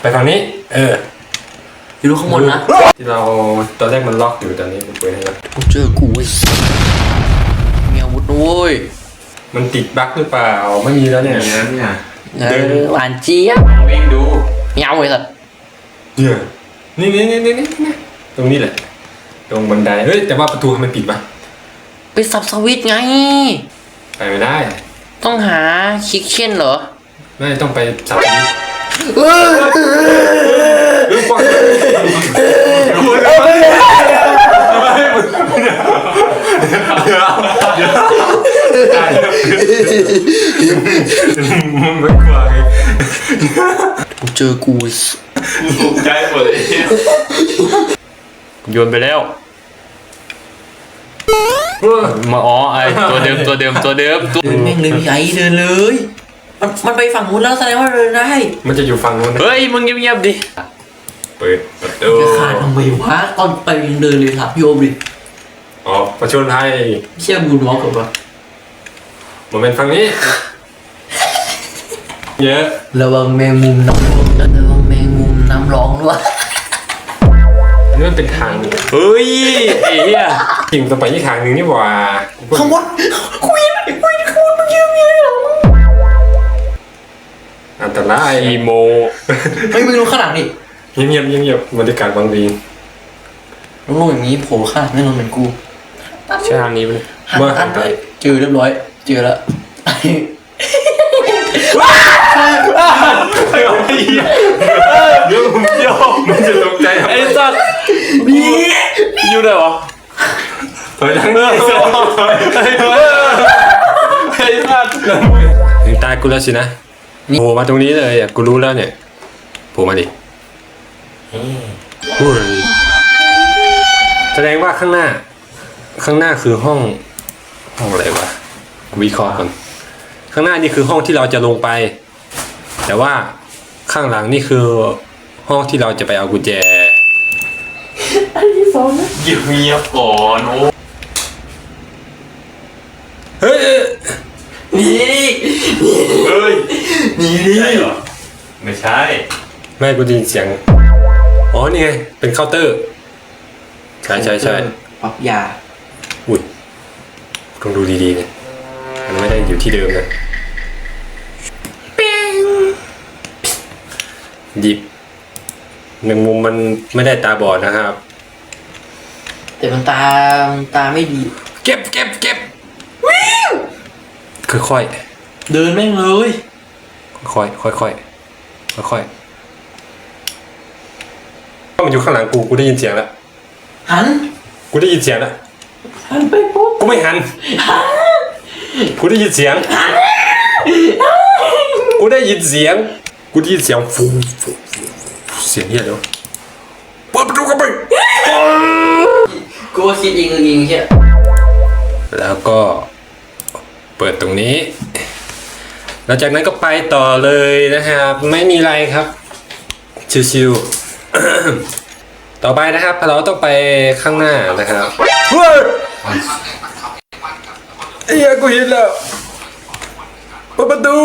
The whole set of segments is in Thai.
ไปฝั่งนี้ เอออยู่ข้างบนนะ ที่เราตอนแรกมันล็อกอยู่ตอนนี้กูเปิดให้แล้วกูเจอกูเว้ยมีอาวุธนะเว้ยมันติดบั๊กหรือเปล่า ไม่มีแล้วเนี่ยอย่างนั้นเนี่ยเออหวานเจี๊ยบวิ่งดูมีเอาไว้สัตว์เนี่ยนี่นี่นี่นี่นี่ตรงนี้แหละ ตรงบันได เฮ้ย แต่ว่าประตูมันปิดปะไปสับสวิตช์ไง ไปไม่ได้ ต้องหาคิกเช่นเหรอ ไม่ต้องไปสับสวิต มันไม่กลัวไงกูเจอกูเว้ยภูมิใจหมดเลยโยนไปแล้วมาอ๋อไอตัวเดิมตัวเดิมตัวเดิมตัวเดินแม่งเลยพี่ไอเดินเลย มันมันไปฝั่งนู้นแล้วแสดงว่าเดินได้มันจะอยู่ฝั่งนู้นนะเฮ้ยมึงเงียบๆดิเปิดประตูจะขาดทำไมวะตอนไปยังเดินเลยครับโยมดิอ๋อประชนไทยเชี่ยบูนวอล์กกับปะมันเป็นฝั่งนี้ เยอะระวังแมงมุมน้ำร้องระวังแมงมุมน้ำร้องด้วยอันนี่มันเป็นทางเฮ้ยไอ้เหี้ยจริงต้องไปที่ทางหนึ่งนี่หว่าข้างบนคุยคุยคุยมึงยืมเงี้ยหรอ อันตรายอีโมเฮ้ยมึงดูข้างหลังดิเงียบเงียบเงียบเงียบบรรยากาศบางดีลุงอย่างนี้โผล่ข้างหลังแน่นอนเป็นกูใช่ทางนี้ไปเลยหันมาหันไปเจอเรียบร้อย เจอแล้วเดี๋ยวเดี๋ยวมันจะตกใจไอ้สัตว์นี่อยู่ไหนวะถอยทางนี้ไอ้สัตว์ถึงตายกูแล้วสินะ โผล่มาตรงนี้เลยอะกูรู้แล้วเนี่ยโผล่มาดิโอ้ยแสดงว่าข้างหน้า ข้างหน้าคือห้อง ห้องอะไรวะวิเคราะห์ก่อนข้างหน้านี่คือห้องที่เราจะลงไป แต่ว่าข้างหลังนี่คือห้องที่เราจะไปเอากุญแจเงียบเงียบก่อนโอ้เฮ้ยเอ้ยนี่เฮ้ย นี่นี่ใช่เหรอ ไม่ใช่ แม่กูได้ยินเสียง อ๋อนี่ไง เป็นเคาน์เตอร์ ใช่ใช่ใช่ปรับยา อุ้ยต้องดูดีๆนะมันไม่ได้อยู่ที่เดิมนะหยิบหนึ่งมุมมันไม่ได้ตาบอดนะครับ แต่มันตามันตาไม่ดี เก็บเก็บเก็บค่อยเดินแม่งเลย ๆค่อยๆค่อยๆค่อยๆมันอยู่ข้างหลังกูกูได้ยินเสียงแล้วหันกูได้ยินเสียงแล้วหันไปปุ๊บกูไม่หันกูได้ยินเสียงกูได้ยินเสียงกูได้ยินเสียงฟูฟูฟูเสียงเฮียเดี๋ยวเปิดประตูเข้าไปกูว่าคิดเองเองเชียแล้วก็เปิดตรงนี้ หลังจากนั้นก็ไปต่อเลยนะครับ ไม่มีอะไรครับ ชิวๆต่อไปนะครับ เราต้องไปข้างหน้านะครับเฮ้ยเอ้ยกูเห็นแล้วเปิดประตู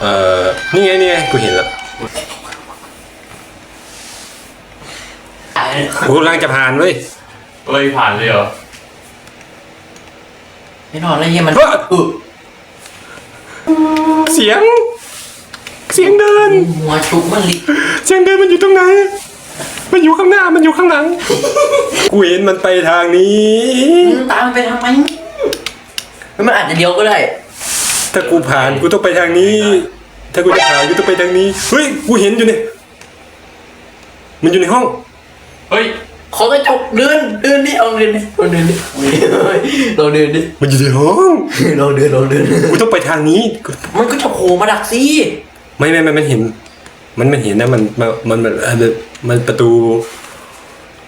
เอ่อนี่ไงนี่ไงกูเห็นแล้ว กูกำลังจะผ่านเว้ยเฮ้ยผ่านเลยเหรอไม่นอนแล้วเฮียมันเฮ้ยอึเสียง เสียงเดิน หัวชุกมันลิเสียงเดินมันอยู่ตรงไหน มันอยู่ข้างหน้า มันอยู่ข้างหลัง กูเห็นมันไปทางนี้ ตามมันไปทำไมมันอาจจะเลี้ยวก็ได้ ถ้ากูผ่านกูต้องไปทางนี้ ถ้ากูจะผ่านกูต้องไปทางนี้ เฮ้ย กูเห็นอยู่เนี่ย มันอยู่ในห้อง เฮ้ยขอกระจกเดินเดินดิเอาเดินดิเราเดินดิเราเดินดิมันอยู่ในห้องเราเดินเราเดินกูต้องไปทางนี้ มันก็จะโผล่มาดักสิไม่ไม่ไม่มันเห็น มันมันเห็นนะมันมันมันมันเอ่อมันประตู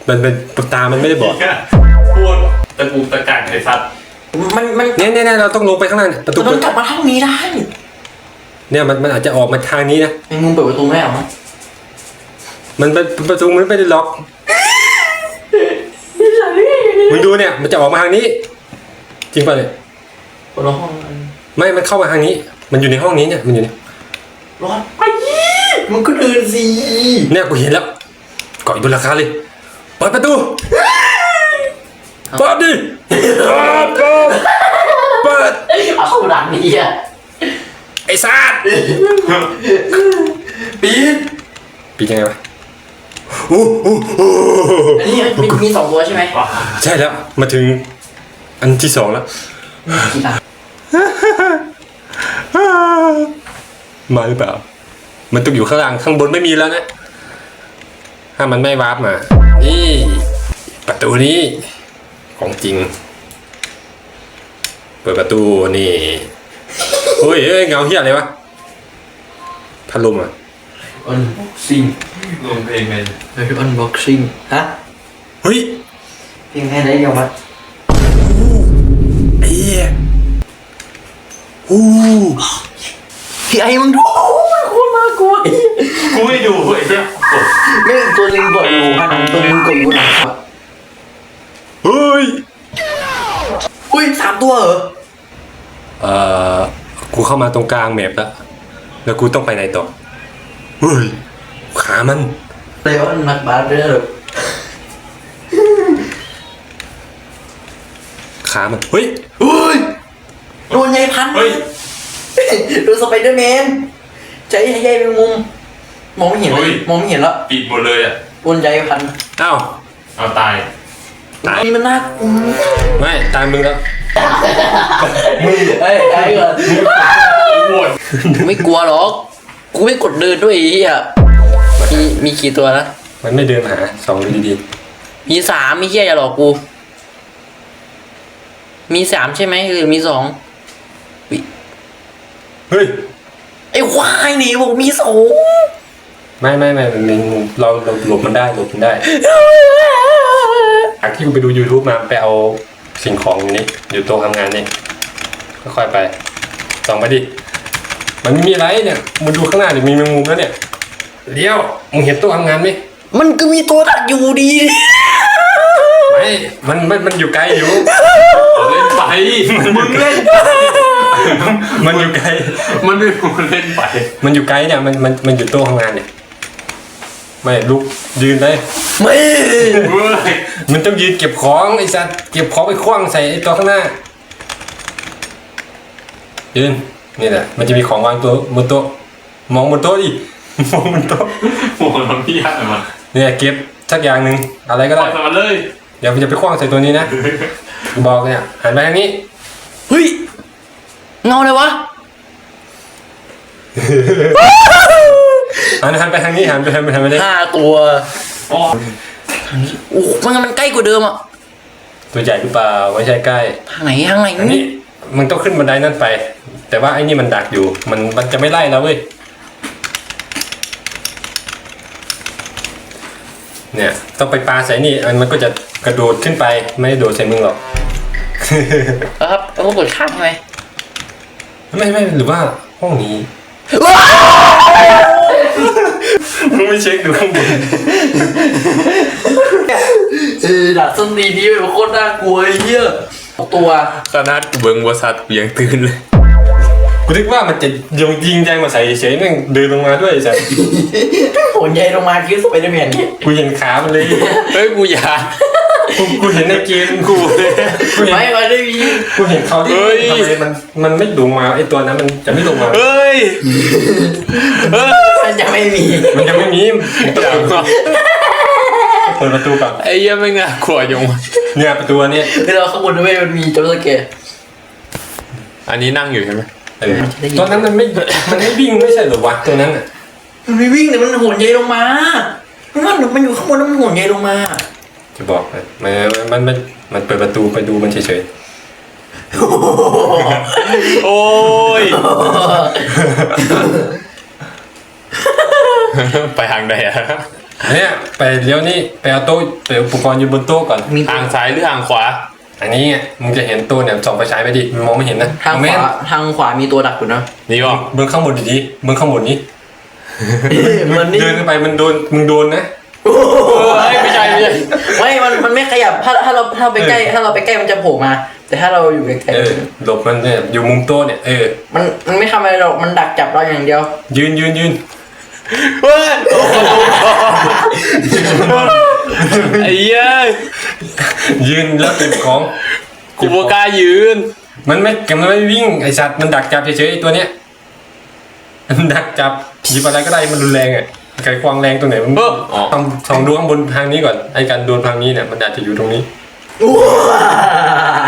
มันเป็นตามันไม่ได้บอกพูดตะกุกตะกักไอ้สัตว์มันมันเนี่ยเนี่ยเนี่ยเราต้องลงไปข้างล่างเนี่ยประตูมันต้องกลับมาทางนี้ได้ เนี่ยมันมันอาจจะออกมาทางนี้นะไอ้มึงเปิดประตูไม่เอามั้ยมันเป็นประตูมันไม่ได้ล็อกนี่สันนี่ มึงดูเนี่ยมันจะออกมาทางนี้ จริงป่ะเนี่ยคนละห้องกันไม่มันเข้ามาทางนี้ มันอยู่ในห้องนี้เนี่ยมันอยู่ในร้อนไปมึงก็เดินสิเนี่ยกูเห็นแล้วเกาะอยู่บนหลังคาเลยเปิดประตูเปิดดิเปิดเปิดเปิดเอาเข้าดันนี่อะไอ้ซาดปีดปียังไงวะ โอ้โหอันนี้มีมีสองตัวใช่ไหมใช่แล้ว มาถึงอันที่สองแล้ว กี่ตามาหรือเปล่า มันต้องอยู่ข้างล่างข้างบนไม่มีแล้วนะ ถ้ามันไม่วาร์ปมา นี่ ประตูนี้ ของจริง เปิดประตูนี่เฮ้ยเอ้ยเงาเฮียอะไรวะพัดลมอะ อันซิง รวมเพลงเลยเฮ้ยอันบ็อกซิ่งฮะเฮ้ยเพียงแค่ไหนเดียวมั้ไอ้เหี้ยอู้พี่ไอ้มึงดูโคตรน่ากลัวกูไม่ดูไอ้เจ้าไม่งตัวหนึงกดอยู่ข้างหลังตัวหนึงกดอยู่หลังครับเฮ้ยอุ้ยสามตัวเหรอเอ่อกูเข้ามาตรงกลางแมปแล้วแล้วกูต้องไปไหนต่อเฮ้ย ขามันเลยวานักบาสเด้อขามัน เฮ้ยอุ้ยโดนยายพันธุ์เฮ้ยดูสไปเดอร์แมนใจใหญ่เป็นมุม มองไม่เห็นเลเฮ้ยยมองไม่เห็นแล้วปิดหมดเลยอะโดนยายพันธุ์อ้าวเอาตายตายนี่มันน่ากลัวไม่ตามมึงแล้วเฮ้ยไอ้ก่อนปวดไม่กลัวหรอกกูไม่กดเดินด้วยไอ้เหี้ย มีมีกี่ตัวนะ มันไม่เดินหาสองดูดีมีสามมีเหี้ยอย่าหลอกกู มีสามใช่ไหมหรือมีสองๆเฮ้ย ไอ้ควายนี่บอกมีสองไม่ไม่ไม่มันมีมุมเราเราหลบมันได้หลบมันได้จากที่กูไปดู YouTube มาไปเอาสิ่งของนี้อยู่โต๊ะทำงานนี่ค่อยๆไปส่องไปดิ มันไม่มีอะไรเนี่ยมึงดูข้างหน้าดิมีแมงมุมแล้วเนี่ย เลี้ยวมึงเห็นโต๊ะทำงานไหมมันก็มีตัวดักอยู่ดี ไม่มันมันมันอยู่ไกลอยู่เอาเล่นไปมึงเล่นมันอยู่ไกล มันไม่มึงเล่นไป มันอยู่ไกลเนี่ยมันมันมันอยู่โต๊ะทำงานเนี่ยไม่ลุกยืนเลยไม่เฮ้ยมันต้องยืนเก็บของไอ้สัตว์เก็บของไปคว้างใส่ไอ้ตัวข้างหน้ายืนนี่แหละมันจะมีของวางตัวบนโต๊ะมองบนโต๊ะดิ มองบนโต๊ะโอ้โหน้ำพี่ยากเลยมันเนี่ยเก็บสักอย่างหนึ่งอะไรก็ปล่ได้ อยมันเลยเดี๋ยวมันจะไปคว้างใส่ตัวนี้นะ บอกเนี่ยหันไปทางนี้ เฮ้ย เงาเลยวะ หันหันไปทางนี้หันไปหันไปทางนี้ห้าตัวอ๋อโอ้โหมันมันใกล้กว่าเดิมอะตัวใหญ่หรือเปล่าไม่ใช่ใกล้ ทางไหนทางไหนอันนี้มันต้องขึ้นบันไดนั่นไป แต่ว่าไอ้นี่มันดักอยู่ มันมันจะไม่ไล่แล้วเว้ย เนี่ย ต้องไปปลาใส่นี่มันมันก็จะกระโดดขึ้นไปไม่ได้โดดใส่มึงหรอกเอาครับเอาเปิดข้างใช่ไหมไม่ไม่หรือว่าห้องนี้มึงไม่เช็คดูข้างบนเออดัดส้นตีนนี้เป็นโคตรน่ากลัวไอ้เหี้ยตัวขนาดกูเบิ้งวัสัตว์กูยังตื่นเลย กูนึกว่ามันจะยงยิงใจมาใส่เฉยๆแม่งเดินลงมาด้วยไอ้สัสโห นใหญ่ลงมาคิดสไปเดอร์แมนนี่กูเห็นขามันเลย เฮ้ยกูอยากกูกูเห็นในเกมกูกูเห็นไม่มาได้มีกูเห็นเขาที่เฮ้ยทำไมมันมันไม่ลงมาไอ้ตัวนั้นมันจะไม่ลงมา เฮ้ยเฮ้ยมันจะไม่มี มันยังไม่มีมันต้องเปิดประตูก่อนไอ้เหี้ยังไม่น่ากลัวจังวะเนี่ยประตูอันเนี้ยคือเราข้างบนด้วยมันมีจัมป์สแกร์อันนี้นั่งอยู่ใช่ไหมเออตอนนั้นมันไม่มันไม่วิ่งไม่ใช่เหรอวะตัวนั้นอะ มันไม่วิ่งแต่มันโหนใหญ่ลงมามันมันอยู่ข้างบนแล้วมันโหนใหญ่ลงมา จะบอกนะมันมันมันมันเปิดประตูไปดูมันเฉยโอ้ย ไปทางใดอะๆอันเนี้ยไปเลี้ยวนี่ไปเอาโต๊ะไปเอาอุปกรณ์อยู่บนโต๊ะก่อน มีทางซ้ายหรือทางขวา อันนี้ไงมึงจะเห็นตัวเนี่ยส่องไฟฉายไปดิมันมองไม่เห็นนะทางขแม่นวาทางขวามีตัวดักอยู่นะนี่วะเบื้องข้างบนดีๆเบื้องข้างบนนี้ มันนี่เดินเข้าไปมันโดนมึงโดนนะเฮ้ยไม่ใช่ไม่ใช่ไม่มันมันไม่ขยับถ้าถ้าเราถ้าไปใกล้ถ้าเราไปใกล้มันจะโผล่มา แต่ถ้าเราอยู่ไกลเออหลบมันเนี่ยอยู่มุมโต๊ะเนี่ยเออๆมันมันไม่ทำอะไรหรอกมันดักจับเราอย่างเดียวยืนยืนยืนเฮ้ยไอ้เหี้ยยืนแล้วเก็บของกูโบกล้ายืน มันไม่มันไม่วิ่งไอสัตว์มันดักจับเฉยๆไอ้ตัวเนี้ยมันดักจับ หยิบอะไรก็ได้มันรุนแรงอะไขควงแรงตรงไหนมันเอออ๋อ ต้องสองดูข้างบนทางนี้ก่อนไอ้การโดนทางนี้เนี่ยมันอาจจะอยู่ตรงนี้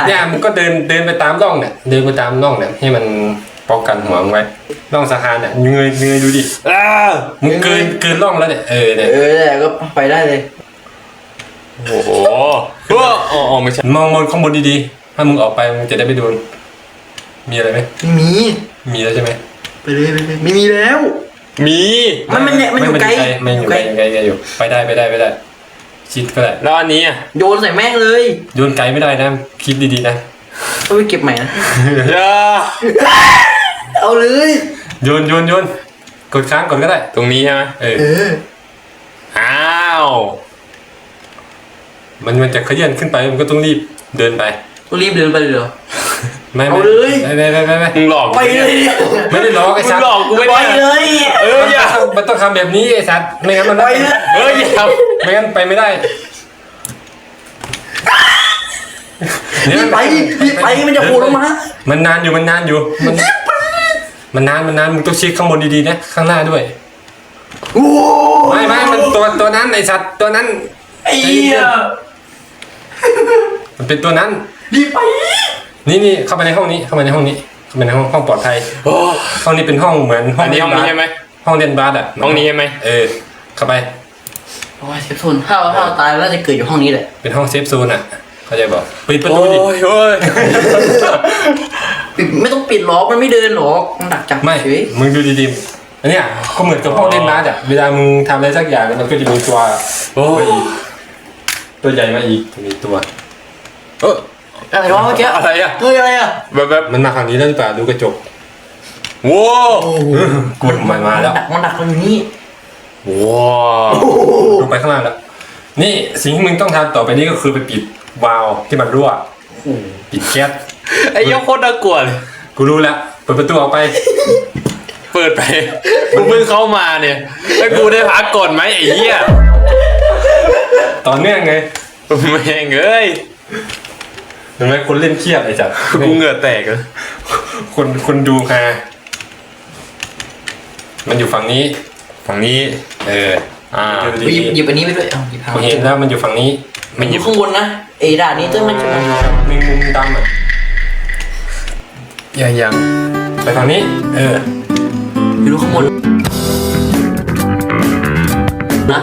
เนี่ยมันก็เดินเดินไปตามร่องเนี่ยเดินไปตามร่องเนี่ยให้มันป้องกันหัวมึงไว้ร่องสะพานเนี่ยเงยเงยดูดิอ้ามึงเกินเกินร่องแล้วเนี่ยเออเนี่ยเออแต่ก็ไปได้เลย โอ้โหเฮ้ยอ๋ออ๋อไม่ใช่มองบนข้างบนดีๆถ้ามึงออกไปมึงจะได้ไม่โดนมีอะไรไหมไม่มี มีแล้วใช่ไหมไปเลยไปเลยไม่มีแล้ว มีมันมันเนี่ยมันอยู่ไกลไม่อยู่ไกลไกลไกลอยู่ ไปได้ไปได้ไปได้ ชิดก็ได้ แล้วอันนี้อะโยนใส่แม่งเลย โยนไกลไม่ได้นะ คิดดีๆนะต้องไปเก็บใหม่นะอย่าเอาเลย โยนโยนโยนกดค้างก่อนก็ได้ ตรงนี้ใช่ไหมเออเอออ้าวมันมันจะขยันขึ้นไปมันก็ต้องรีบเดินไปต้องรีบเดินไปเลยเหรอ ไม่เอาไม่เลย ไม่ไม่ไม่ไม่ไม่มึงหลอกไปเลยเนี่ยไม่ได้ล้อกไอ้มึสังตว์หลอกกูไม่ไปได้เลยเอออย่ามันต้องทำแบบนี้ไอ้สัตว์ไม่งั้นมันไปเลยเฮ้ยอย่าไม่งั้นไปไม่ได้รีบไปรีบไปมันจะโผล่ลงมามันนานอยู่มันนานอยู่มันมันนานมันนานมึงต้องเช็คข้างบนดีๆนะข้างหน้าด้วยโอ้ไม่ไม่มันตัวตัวนั้นไอสัตว์ตัวนั้น ไอ้เหี้ยมันเป็นตัวนั้นรีบไป นี่นี่เข้าไปในห้องนี้เข้าไปในห้องนี้เข้าไปในห้องห้องปลอดภัยโอ้ห้องนี้เป็นห้องเหมือนห้ออังนนี้ห้องนี้ใช่ไหมห้องเรียนบาสอะห้องนี้ใช่ไหมเออเข้าไปโอ้ยเซฟโซนถ้าถ้าเราตายแล้วจะเกิดอยู่ห้องนี้แหละ เป็นห้องเซฟโซนอะเขาใจบอกปิดประโอ้ตูดิยเฮ้ยปิดไม่ต้องปิดหรอกมันไม่เดินหรอกมันดักจับไม่เฉยมึงดูดีๆอันเนี้ยก็เหมือนกับห้องเล่นบาสอะเวลามึงทำอะไรสักอย่างมันก็จะมีตัวโอ้ยตัวใหญ่มาอีกมีตัวเออ อะไรวะเมื่อกี้อะไรอะเฮ้ยอะไรอะแบบแบบมันมาฝั่งนี้แล้วหรือเปล่าดูกระจกว้าวกดมันมาแล้ว ดักมันดักมันอยู่นี่ว้าวลงไปข้างล่างแล้ว นี่สิ่งที่มึงต้องทำต่อไปนี้ก็คือไปปิดวาล์วที่มันรั่วปิดแก๊สไอ้เหี้ยโคตรน่ากลัวเลยกูรู้แล้วเปิดประตูออกไป เปิดไปกูเพิ่งเข้ามาเนี่ยแล้วกูได้พักก่อนไหมไอ้เหี้ยต่อเนื่องไงแม่งเอ้ย เห็นไหมคนเล่นเครียดไอ้จัดกูเหงื่อแตกเลยคนคนดูฮามันอยู่ฝั่งนี้ ฝั่งนี้ เออ อ่าดูหยิดีบหยิบอันนี้ไปด้วยเอาหยิบๆทางกูเห็นแล้วมันอยู่ฝั่งนี้ มันอยู่ข้างบนนะไอ้ด่านนี้เจ้ามันจะมันอยู่แมงมุมดำอะยังยังไปฝั่งนี้ เอออยู่ข้างบนนะ